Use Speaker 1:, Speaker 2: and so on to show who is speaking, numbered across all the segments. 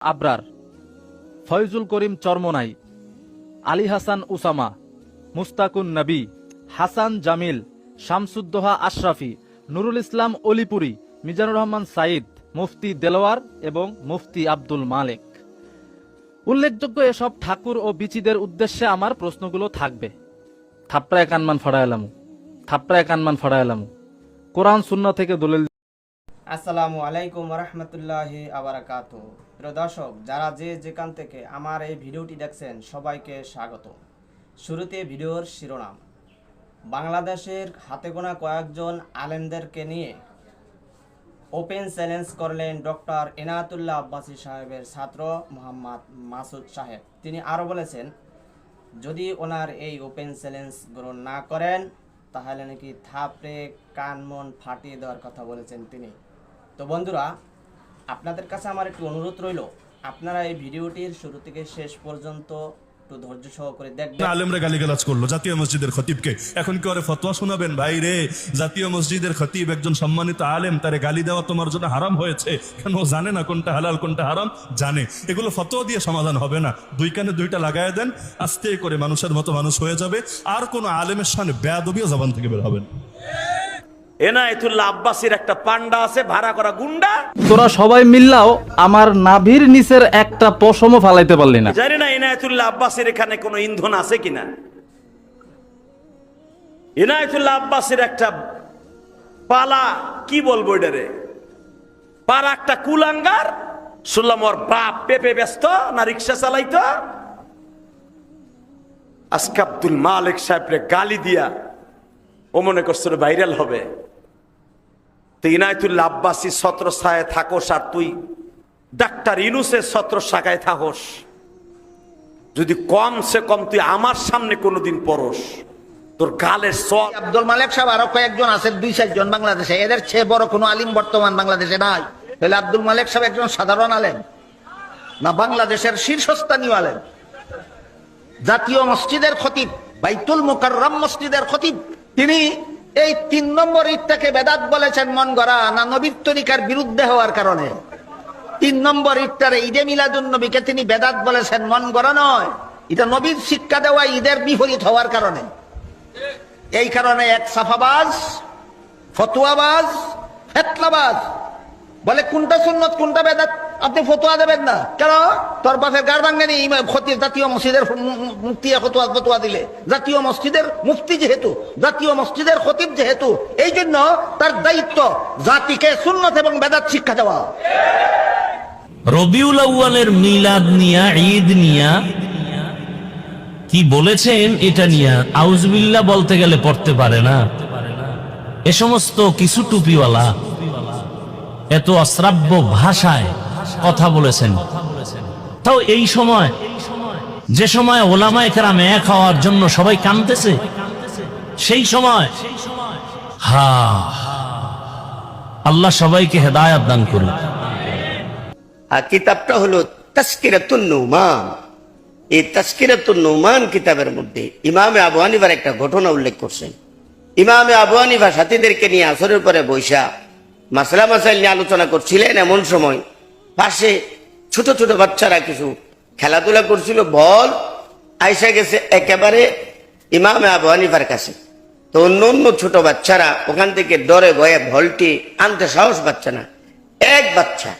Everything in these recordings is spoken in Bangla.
Speaker 1: আবরার, ফয়জুল করিম চরমনাই, আলী হাসান উসামা, মুস্তাকুন নবী, হাসান জামিল, শামসুদ্দোহা আশরাফি, নুরুল ইসলাম অলিপুরি, মিজানুর রহমান সাইদ মুফতি দেলোয়ার এবং মুফতি আব্দুল মালেক। উল্লেখযোগ্য এসব ঠাকুর ও বিচিদের উদ্দেশ্যে আমার প্রশ্নগুলো থাকবে। থাপ্রায় কানমান ফড়াইলাম থাপ্রায় কানমান ফড়াইলাম কোরআন শূন্য থেকে দলিল
Speaker 2: আসসালামু আলাইকুম রহমতুল্লাহি আবরাকাত প্রিয় দর্শক, যারা যে যেখান থেকে আমার এই ভিডিওটি দেখছেন, সবাইকে স্বাগত শুরুতে ভিডিওর শিরোনাম। বাংলাদেশের হাতে গোনা কয়েকজন আলেমদেরকে নিয়ে ওপেন চ্যালেঞ্জ করলেন ডক্টর এনায়াতুল্লাহ আব্বাসী সাহেবের ছাত্র মোহাম্মদ মাসুদ সাহেব। তিনি আরও বলেছেন, যদি ওনার এই ওপেন চ্যালেঞ্জ গ্রহণ না করেন, তাহলে নাকি থাপড়ে কান মন ফাটিয়ে দেওয়ার কথা বলেছেন তিনি। তো বন্ধুরা, আপনাদের কাছে আমার একটু অনুরোধ রইল। আপনারা এই ভিডিওটির শুরু থেকে শেষ পর্যন্ত একটু ধৈর্য সহকারে দেখবেন।
Speaker 3: আলেমরা গালিগালাজ করল। জাতীয় মসজিদের খতিবকে। এখন কি ওরে ফতোয়া শোনাবেন? ভাই রে, জাতীয় মসজিদের খতিব একজন সম্মানিত আলেম, তারে গালি দেওয়া তোমার জন্য হারাম হয়েছে। কেন ও জানে না কোনটা হালাল, কোনটা হারাম? জানে। এগুলো ফতোয়া দিয়ে সমাধান হবে না। দুই কানে দুইটা লাগায় দেন, আস্তে করে মানুষের মতো মানুষ হয়ে যাবে। আর কোন আলেমের সামনে বেয়াদবিও জবান থেকে বের হবে না।
Speaker 4: এনায়েতুল্লাহ আব্বাসির একটা পান্ডা আছে ভাড়া করা গুন্ডা।
Speaker 1: তোরা সবাই মিল্লাও আমার নাভির নিচের একটা পশমও ফালাইতে পারলি না।
Speaker 4: জানি না এনায়েতুল্লাহ আব্বাসির এখানে কোনো ইন্ধন আছে কিনা। এনায়েতুল্লাহ আব্বাসির একটা পালা কি বলব এটারে? একটা কুলাঙ্গার শুনলাম ওর বাপ পেপে ব্যস্ত না রিক্সা চালাইতো। আজকে আব্দুল মালিক সাহেবরে গালি দিয়া ও মনে করছিল ভাইরাল হবে। তো ইনায়তুল্লাহ আব্বাসী ছত্র ছায় থাকোস আর তুই ডাক্তার ইনুসের ছত্র শাখায় থাকোস। যদি কম সে কম তুই আমার সামনে কোনোদিন পরস তোর গালের সব
Speaker 5: আব্দুল মালেক সাহেব আরও কয়েকজন আছেন দুই চারজন বাংলাদেশে। এদের চেয়ে বড় কোনো আলিম বর্তমান বাংলাদেশে নাই। তাহলে আব্দুল মালেক সাহেব একজন সাধারণ আলেম, না বাংলাদেশের শীর্ষস্থানীয় আলেম? জাতীয় মসজিদের খতিব, বাইতুল মুকাররম মসজিদের খতিব। তিনি এই তিন নম্বর ইটটাকে বেদাত বলেছেন মন গড়া, না নবীর তরিকার বিরুদ্ধে হওয়ার কারণে? তিন নম্বর ইটটারে ঈদে মিলাদুন নবীকে তিনি বেদাত বলেছেন, মন গড়া নয়। এটা নবীর শিক্ষা দেওয়া ঈদের বিপরীত হওয়ার কারণে। এই কারণে এক সাফাবাজ, ফতুয়াবাজ, ফেতলাবাজ, বলে কোনটা সুন্নত, কোনটা বেদাত? আপনি ফতুয়া দেবেন না। কেন? তোর বাপের গার ভাঙ্গেনি ক্ষতি জাতীয় মসজিদের মুক্তি ফতুয়া ফতুয়া দিলে। জাতীয় মসজিদের মুফতি যেহেতু, জাতীয় মসজিদের খতিব যেহেতু এই জন্য তার দায়িত্ব জাতিকে সুন্নত এবং বেদাত শিক্ষা দেওয়া।
Speaker 6: রবিউল আউ্য়ালের মিলাদ নিয়া, ঈদ নিয়া, কি বলেছেন এটা নিয়া? আউজবিল্লা বলতে গেলে পড়তে পারে না। এ সমস্ত কিছু টুপিওয়ালা, এত অশ্রাব্য ভাষায় কথা বলেছেন। তাও এই সময়, যে সময় ওলামা একরাম এক হওয়ার জন্য সবাই কানতেছে সেই সময়, হা, আল্লাহ সবাইকে হেদায়াত দান করুন।
Speaker 7: আর কিতাবটা হলো নৌমান। এই নৌমান কিতাবের মধ্যে ইমামে আবু একটা ঘটনা উল্লেখ করছেন। ইমামে আবু সাথীদেরকে নিয়ে আসরের পরে বৈশা মাসলা মাসাইল নিয়ে আলোচনা করছিলেন এমন সময় পাশে ছোট ছোট বাচ্চারা কিছু খেলাধুলা করছিল, বল। আইসা গেছে একেবারে ইমামে আবু হানিফার কাছে। তো অন্য অন্য ছোট বাচ্চারা ওখান থেকে ডরে ভয়ে বলটি আনতে সাহস পাচ্ছে না। এক বাচ্চা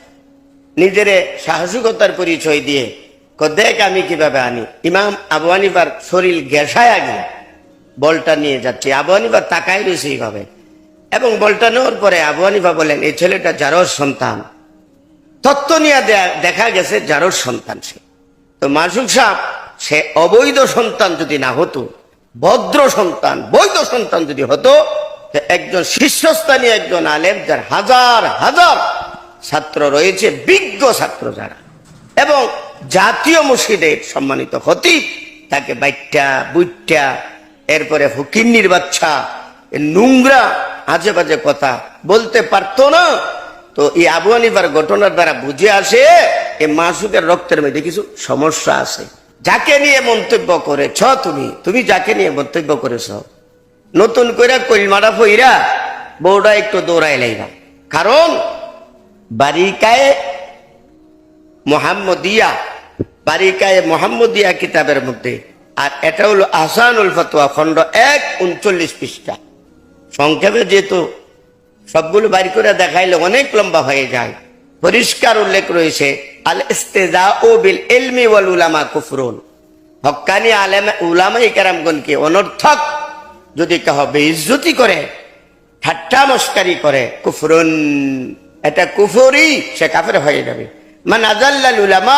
Speaker 7: নিজেরে সাহসিকতার পরিচয় দিয়ে দেখ আমি কীভাবে আনি? ইমাম আবু হানিফার শরীর গেসায় আগে বলটা নিয়ে যাচ্ছে। আবু হানিফা তাকাই রয়েছে এইভাবে এবং বলটা নেওয়ার পরে আবু হানিফা বলেন এই ছেলেটা যারোর সন্তান তত্ত্ব নিয়ে দেখা গেছে যারোর সন্তান সে। তো মাসুক সাহ সে অবৈধ সন্তান যদি না হতো, ভদ্র সন্তান, বৈধ সন্তান যদি হতো একজন শীর্ষস্থানীয় একজন আলেম, যার হাজার হাজার ছাত্র রয়েছে, বিজ্ঞ ছাত্র যারা, এবং জাতীয় মসজিদের সম্মানিত খতিব, তাকে বাইটটা, বুইটটা, এরপরে ফকিন্নির বাচ্চা নোংরা আজে বাজে কথা বলতে পারতো না। তো এই আবু হানিফার ঘটনার দ্বারা বুঝে আসে এ মাসুকের রক্তের মধ্যে কিছু সমস্যা আছে। যাকে নিয়ে মন্তব্য করেছ তুমি? তুমি যাকে নিয়ে মন্তব্য করেছ? নতুন কইরা কইলমাটা ফইরা, বউটা একটু দৌড়াই লাইবা। কারণ বারিকায় মোহাম্মদিয়া বারিকায় মোহাম্মদিয়া কিতাবের মধ্যে, আর এটা হলো আহসানুল ফতোয়া খণ্ড এক উনচল্লিশ পৃষ্ঠা। সংক্ষেপে যেহেতু সবগুলো বাড়ি করে দেখাইলে অনেক লম্বা হয়ে যায়। পরিষ্কার উল্লেখ রয়েছে আল ইস্তেজা ও বিল এলমি ওয়াল উলামা কুফরুন। হক্কানি আলেম উলামাই কেরামগণকে অনর্থক যদি কেহ বেইজ্জতি করে, ঠাট্টা মস্কারি করে, কুফরুন, এটা কুফরি, সে কাফের হয়ে যাবে। মান আজাল্লাল উলামা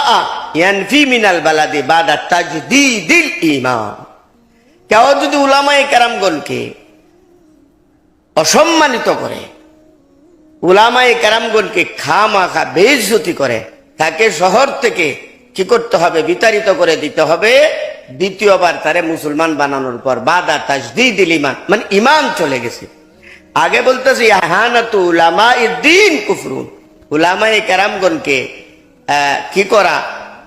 Speaker 7: ইয়ানফি মিনাল বালাদি বাদা তাজদিদিল ঈমান। কেউ যদি উলামায়ে কেরামগণকে অসম্মানিত করে উলামায়ে কেরামগণকে খামাখা বেইজ্জতি করে। তাকে শহর থেকে কি করতে হবে? বিতাড়িত করে দিতে হবে। দ্বিতীয়বার তারে মুসলমান বানানোর পর বাদা তাজদিদিল ইমান মানে ইমান চলে গেছে। আগে বলতেছি হানাতু উলামা দিন কুফরুন। উলামায়ে কেরামগণকে কি করা?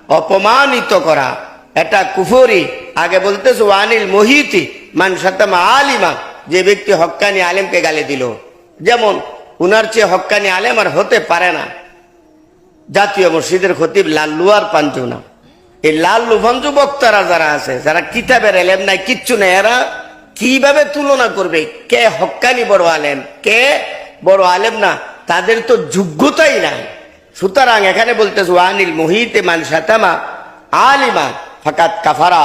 Speaker 7: অপমানিত করা। এটা কুফরি। আগে বলতেছে, ওয়ানিল মোহিতি মান সাতামা আলিমা যে ব্যক্তি হক্কানি আলেমকে গালি দিল। যেমন উনার চেয়ে হক্কানি আলেম আর হতে পারে না। জাতীয় মসজিদের খতিব লাল্লু আর পাঞ্চুনা এই লাল্লু পাঞ্চু বক্তারা যারা আছে, যারা কিতাবের এলেম নাই, কিচ্ছু নেই, এরা কীভাবে তুলনা করবে? কে হক্কানি বড় আলেম, কে বড় আলেম না? তাদের তো যোগ্যতাই নাই। সুতরাং এখানে বলতেছে, ওয়ানিল মোহিতে মান সাতামা আলিমা ফাকাত কাফারা।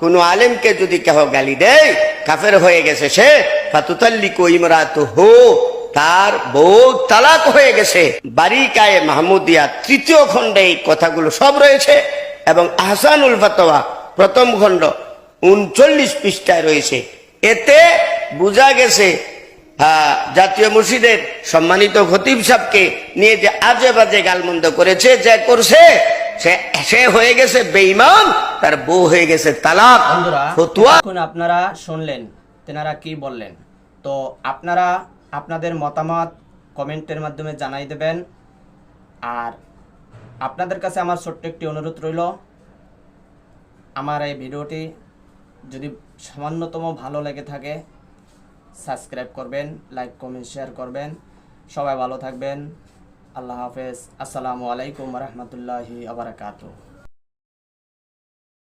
Speaker 7: কোন আলেমকে যদি কেহ গালি দেয়, কাফের হয়ে গেছে সে, ফাতুতাল্লিকু ইমরাতু হো তার বউ তালাক হয়ে গেছে। বারিকায়ে মাহমুদিয়া তৃতীয় খণ্ডে এই কথাগুলো সব রয়েছে এবং আহসানুল ফাতোয়া প্রথম খণ্ড উনচল্লিশ পৃষ্ঠায় রয়েছে। এতে বোঝা গেছে জাতীয় মসজিদের সম্মানিত খতিব সাহকে নিয়ে যে আজে বাজে গালমন্দ করেছে যা করছে সে হয়ে গেছে বেঈমান তার বউ হয়ে গেছে তালাক ফতুয়া।
Speaker 2: আপনারা শুনলেন তেনারা কি বললেন? তো আপনারা আপনাদের মতামত কমেন্টের মাধ্যমে জানাই দেবেন। আর আপনাদের কাছে আমার ছোট্ট একটি অনুরোধ রইল। আমার এই ভিডিওটি যদি সামান্যতম ভালো লেগে থাকে, সাবস্ক্রাইব করবেন, লাইক, কমেন্ট, শেয়ার করবেন। সবাই ভালো থাকবেন। আল্লাহ হাফেজ। আসসালামু আলাইকুম রহমতুল্লাহি আবরাকাতু